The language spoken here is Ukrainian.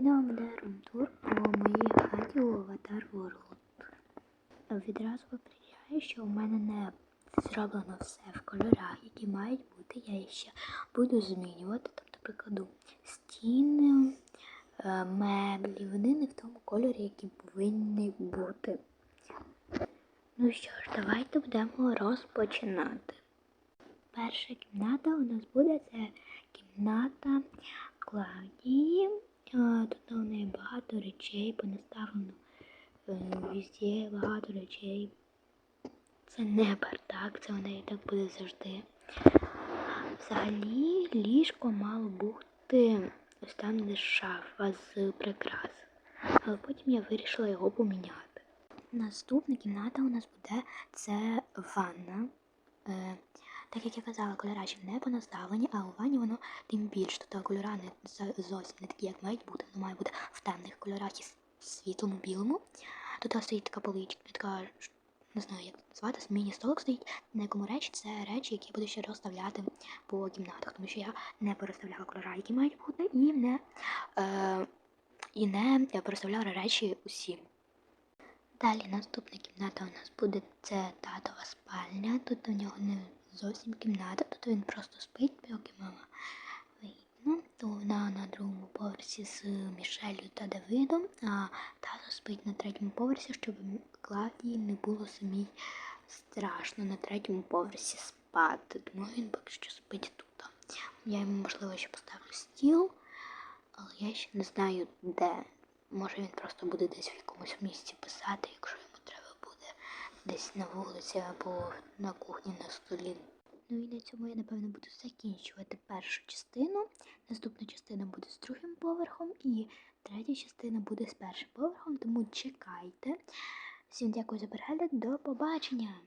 відео буде румтур про моїй хаті у Аватар World. Відразу попереджаю, що у мене не зроблено все в кольорах, які мають бути. Я їх ще буду змінювати. Тобто прикладу стіни, е, меблі, вони не в тому кольорі, які повинні бути. Ну що ж, давайте будемо розпочинати. Перша кімната у нас буде це кімната. Багато речей понаставлено е, везде багато речей. Це не бардак, це у неї так буде завжди. Взагалі ліжко мало бути ось там, де шафа з прикрас. Але потім я вирішила його поміняти. Наступна кімната у нас буде це ванна. Е, так як я казала, кольора ще не понаставлені, а у ванні воно тим більше. Тобто кольора не зовсім не такі, як мають бути. Воно має бути в темних кольорах і світлому білому. Тут стоїть така поличка, така не знаю, як назвати, міні-столик стоїть, на якому речі це речі, які буду ще розставляти по кімнатах, тому що я не переставляла кольора, які мають бути, і не, е, і не переставляла речі усі. Далі наступна кімната у нас буде це татова спальня. Тут у нього не зовсім кімната, тут він просто спить, поки мама вийде. То вона на другому поверсі з Мішелью та Давидом, а тато спить на третьому поверсі, щоб Клавдії не було самій страшно на третьому поверсі спати. Тому він поки що спить тут. Я йому, можливо, ще поставлю стіл, але я ще не знаю де. Може він просто буде десь в якомусь місці писати, якщо десь на вулиці або на кухні на столі. Ну і на цьому я напевно буду закінчувати першу частину. Наступна частина буде з другим поверхом, і третя частина буде з першим поверхом, тому чекайте. Всім дякую за перегляд, до побачення!